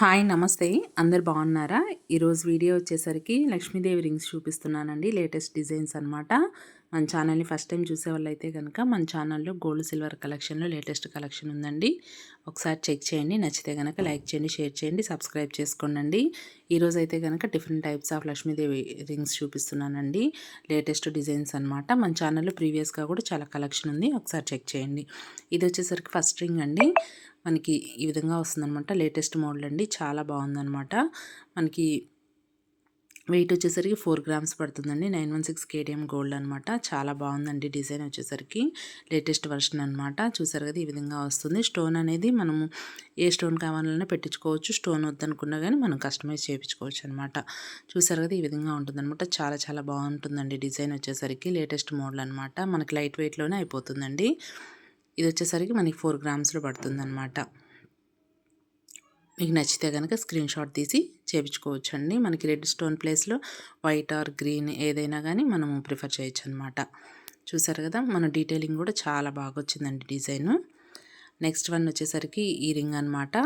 Hi నమస్తే. అందరు బాగున్నారా? ఈరోజు వీడియో వచ్చేసరికి లక్ష్మీదేవి రింగ్స్ చూపిస్తున్నానండి లేటెస్ట్ డిజైన్స్ అనమాట మన ఛానల్ని ఫస్ట్ టైం చూసే వాళ్ళైతే కనుక మన ఛానల్లో గోల్డ్ సిల్వర్ కలెక్షన్లో లేటెస్ట్ కలెక్షన్ ఉందండి. ఒకసారి చెక్ చేయండి నచ్చితే కనుక లైక్ చేయండి షేర్ చేయండి సబ్స్క్రైబ్ చేసుకోండి ఈరోజు అయితే కనుక different types of Lakshmidevi rings చూపిస్తున్నానండి లేటెస్ట్ డిజైన్స్ అనమాట మన ఛానల్లో ప్రీవియస్గా కూడా చాలా కలెక్షన్ ఉంది ఒకసారి చెక్ చేయండి. ఇది వచ్చేసరికి ఫస్ట్ రింగ్ అండి. మనకి ఈ విధంగా వస్తుందన్నమాట. లేటెస్ట్ మోడల్ అండి. చాలా బాగుందన్నమాట. మనకి వెయిట్ వచ్చేసరికి ఫోర్ గ్రామ్స్ పడుతుందండి. Nine one six KDM gold అనమాట చాలా బాగుందండి డిజైన్ వచ్చేసరికి. లేటెస్ట్ వర్షన్ అనమాట చూసారు కదా ఈ విధంగా వస్తుంది. స్టోన్ అనేది మనము ఏ స్టోన్ కావాలన్నా పెట్టించుకోవచ్చు. స్టోన్ వద్దనుకున్నా కానీ మనం కస్టమైజ్ చేయించుకోవచ్చు అనమాట చూసారు కదా ఈ విధంగా ఉంటుందన్నమాట. చాలా చాలా బాగుంటుందండి డిజైన్ వచ్చేసరికి. లేటెస్ట్ మోడల్ అనమాట మనకి లైట్ వెయిట్లోనే అయిపోతుందండి. ఇది వచ్చేసరికి మనకి ఫోర్ గ్రామ్స్లో పడుతుందన్నమాట. మీకు నచ్చితే కనుక స్క్రీన్ షాట్ తీసి చేయించుకోవచ్చు అండి మనకి రెడ్ స్టోన్ ప్లేస్లో వైట్ ఆర్ గ్రీన్ ఏదైనా కానీ మనము ప్రిఫర్ చేయొచ్చు అనమాట చూసారు కదా మన డీటెయిలింగ్ కూడా చాలా బాగా వచ్చిందండి డిజైను. నెక్స్ట్ వన్ వచ్చేసరికి ఈ రింగ్ అనమాట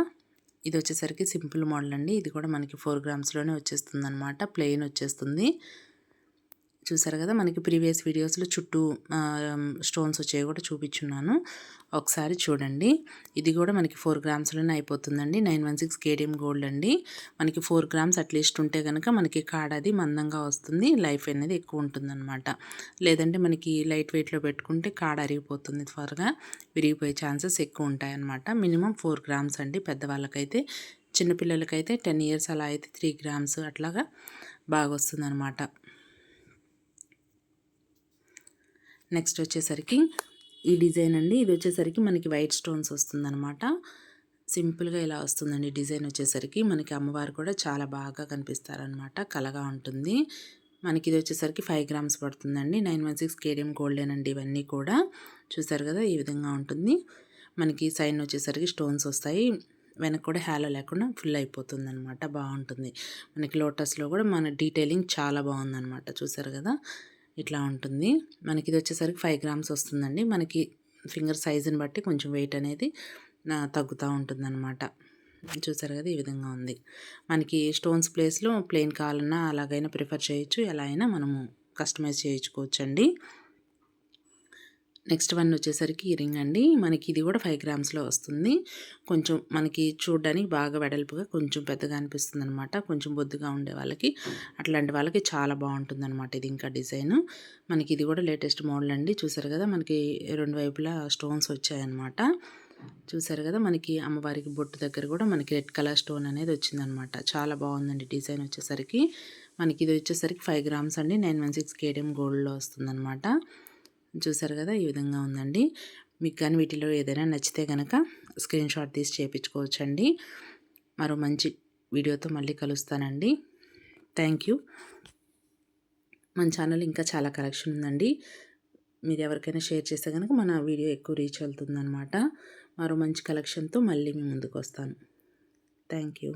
ఇది వచ్చేసరికి సింపుల్ మోడల్ అండి. ఇది కూడా మనకి ఫోర్ గ్రామ్స్లోనే వచ్చేస్తుంది అనమాట ప్లెయిన్ వచ్చేస్తుంది. చూసారు కదా మనకి ప్రీవియస్ వీడియోస్లో చుట్టూ స్టోన్స్ వచ్చేవి కూడా చూపించున్నాను. ఒకసారి చూడండి. ఇది కూడా మనకి ఫోర్ గ్రామ్స్లోనే అయిపోతుందండి. Nine one six KDM gold అండి. మనకి ఫోర్ గ్రామ్స్ అట్లీస్ట్ ఉంటే కనుక మనకి కాడ అది మందంగా వస్తుంది. లైఫ్ అనేది ఎక్కువ ఉంటుందన్నమాట. లేదంటే మనకి లైట్ వెయిట్లో పెట్టుకుంటే కాడ అరిగిపోతుంది త్వరగా. విరిగిపోయే ఛాన్సెస్ ఎక్కువ ఉంటాయన్నమాట. మినిమం ఫోర్ గ్రామ్స్ అండి పెద్దవాళ్ళకైతే. చిన్నపిల్లలకైతే టెన్ ఇయర్స్ అలా అయితే త్రీ గ్రామ్స్ అట్లాగా బాగా వస్తుందన్నమాట నెక్స్ట్ వచ్చేసరికి ఈ డిజైన్ అండి. ఇది వచ్చేసరికి మనకి వైట్ స్టోన్స్ వస్తుందన్నమాట. సింపుల్గా ఇలా వస్తుందండి డిజైన్ వచ్చేసరికి. మనకి అమ్మవారు కూడా చాలా బాగా కనిపిస్తారనమాట కలగా ఉంటుంది. మనకి ఇది వచ్చేసరికి ఫైవ్ గ్రామ్స్ పడుతుందండి. Nine one six KDM golden అండి ఇవన్నీ కూడా. చూసారు కదా ఈ విధంగా ఉంటుంది. మనకి సైన్ వచ్చేసరికి స్టోన్స్ వస్తాయి. వెనక కూడా హ్యాలో లేకుండా ఫుల్ అయిపోతుంది అనమాట బాగుంటుంది. మనకి లోటస్లో కూడా మన డీటెయిలింగ్ చాలా బాగుందన్నమాట. చూసారు కదా? ఇట్లా ఉంటుంది. మనకి ఇది వచ్చేసరికి ఫైవ్ గ్రామ్స్ వస్తుందండి. మనకి ఫింగర్ సైజుని బట్టి కొంచెం వెయిట్ అనేది తగ్గుతూ ఉంటుందన్నమాట. చూసారు కదా ఈ విధంగా ఉంది. మనకి స్టోన్స్ ప్లేస్లో ప్లెయిన్ కావాలన్నా అలాగైనా ప్రిఫర్ చేయొచ్చు. ఎలా అయినా మనము కస్టమైజ్ చేయించుకోవచ్చండి. నెక్స్ట్ వన్ వచ్చేసరికి ఈ రింగ్ అండి. మనకి ఇది కూడా ఫైవ్ గ్రామ్స్లో వస్తుంది. కొంచెం మనకి చూడడానికి బాగా వెడల్పుగా కొంచెం పెద్దగా అనిపిస్తుంది అనమాట కొంచెం బొద్దుగా ఉండే వాళ్ళకి. అట్లాంటి వాళ్ళకి చాలా బాగుంటుంది అనమాట ఇది ఇంకా డిజైన్. మనకి ఇది కూడా లేటెస్ట్ మోడల్ అండి. చూసారు కదా మనకి రెండు వైపులా స్టోన్స్ వచ్చాయన్నమాట. చూసారు కదా మనకి అమ్మవారికి బొట్టు దగ్గర కూడా మనకి రెడ్ కలర్ స్టోన్ అనేది వచ్చిందనమాట చాలా బాగుందండి డిజైన్ వచ్చేసరికి. మనకి ఇది వచ్చేసరికి ఫైవ్ గ్రామ్స్ అండి. నైన్ వన్ సిక్స్ కేడిఎం గోల్డ్లో వస్తుందన్నమాట. చూసారు కదా? ఈ విధంగా ఉందండి. మీకు కానీ వీటిలో ఏదైనా నచ్చితే కనుక స్క్రీన్ షాట్ తీసి చేయించుకోవచ్చండి మరో మంచి వీడియోతో మళ్ళీ కలుస్తానండి. Thank you. మన ఛానల్ ఇంకా చాలా కలెక్షన్ ఉందండి. మీరు ఎవరికైనా షేర్ చేస్తే కనుక మన వీడియో ఎక్కువ రీచ్ అవుతుందన్నమాట మరో మంచి కలెక్షన్తో మళ్ళీ మీ ముందుకు వస్తాను. Thank you.